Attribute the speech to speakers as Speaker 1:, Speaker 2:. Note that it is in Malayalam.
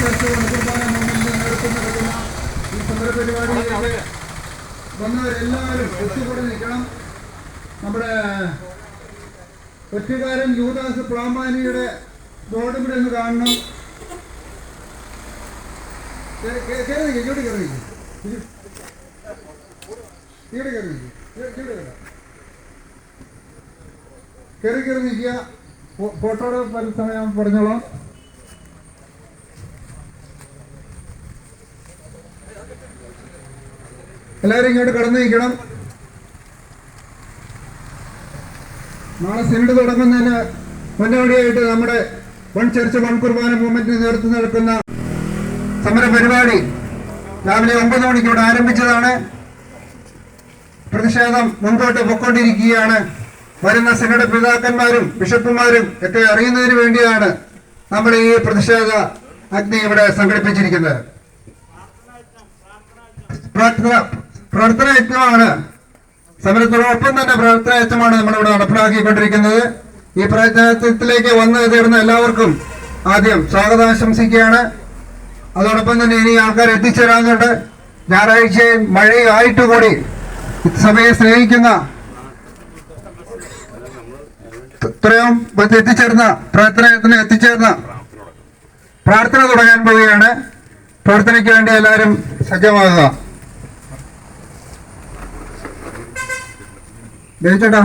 Speaker 1: ചർച്ച കുർബാന മൂവ്മെന്റിന് നേതൃത്വം നൽകുന്ന ഈ സമരപരിപാടിയിലേക്ക് വന്നവരെല്ലാവരും ഒത്തുകൂടെ നിൽക്കണം നമ്മുടെ ഒറ്റക്കാരൻ യൂദാസ് പ്ലാമാനിയുടെ ബോർഡ് ഇവിടെ ഒന്ന് കാണണം കേ- കേ- കേറി നിൽക്ക്, ഇങ്ങോട്ട് കയറി ഇവിടെ കയറി കയറാം. കയറി കയറി നിൽക്കുക ഫോട്ടോയുടെ സമയം പറഞ്ഞോളാം എല്ലാവരും ഇങ്ങോട്ട് കടന്നു നിൽക്കണം. നാളെ സിനഡ് തുടങ്ങുന്നതിന് മുന്നോടിയായിട്ട് നമ്മുടെ വൺ ചർച്ച് വൺ കുർബാന മൂവ്മെന്റിന് നേതൃത്വം നടക്കുന്ന സമര പരിപാടി രാവിലെ ഒമ്പത് മണിക്ക് ഇവിടെ ആരംഭിച്ചതാണ്. പ്രതിഷേധം മുൻപോട്ട് പൊക്കൊണ്ടിരിക്കുകയാണ് വരുന്ന സിനഡ് പിതാക്കന്മാരും ബിഷപ്പുമാരും ഒക്കെ അറിയുന്നതിന് വേണ്ടിയാണ് നമ്മൾ ഈ പ്രതിഷേധ അഗ്നി ഇവിടെ സംഘടിപ്പിച്ചിരിക്കുന്നത്. പ്രാർത്ഥന പ്രാർത്ഥന യജ്ഞമാണ്. സമരത്തോടൊപ്പം തന്നെ പ്രവർത്തന യജ്ഞമാണ് നമ്മളിവിടെ നടപ്പിലാക്കിക്കൊണ്ടിരിക്കുന്നത്. ഈ പ്രയത്നത്തിലേക്ക് വന്നു തീർന്ന എല്ലാവർക്കും ആദ്യം സ്വാഗതം ആശംസിക്കുകയാണ് അതോടൊപ്പം തന്നെ ഇനി ആൾക്കാർ എത്തിച്ചേരാനുണ്ട്. ഞായറാഴ്ചയും മഴയും ആയിട്ട് കൂടി സഭയെ സ്നേഹിക്കുന്ന ഇത്രയും എത്തിച്ചേർന്ന പ്രാർത്ഥനയത്തിന് എത്തിച്ചേർന്ന പ്രാർത്ഥന തുടങ്ങാൻ പോവുകയാണ്. പ്രാർത്ഥനയ്ക്ക് വേണ്ടി എല്ലാവരും സജ്ജമാകുക. ജയിച്ചേട്ടാ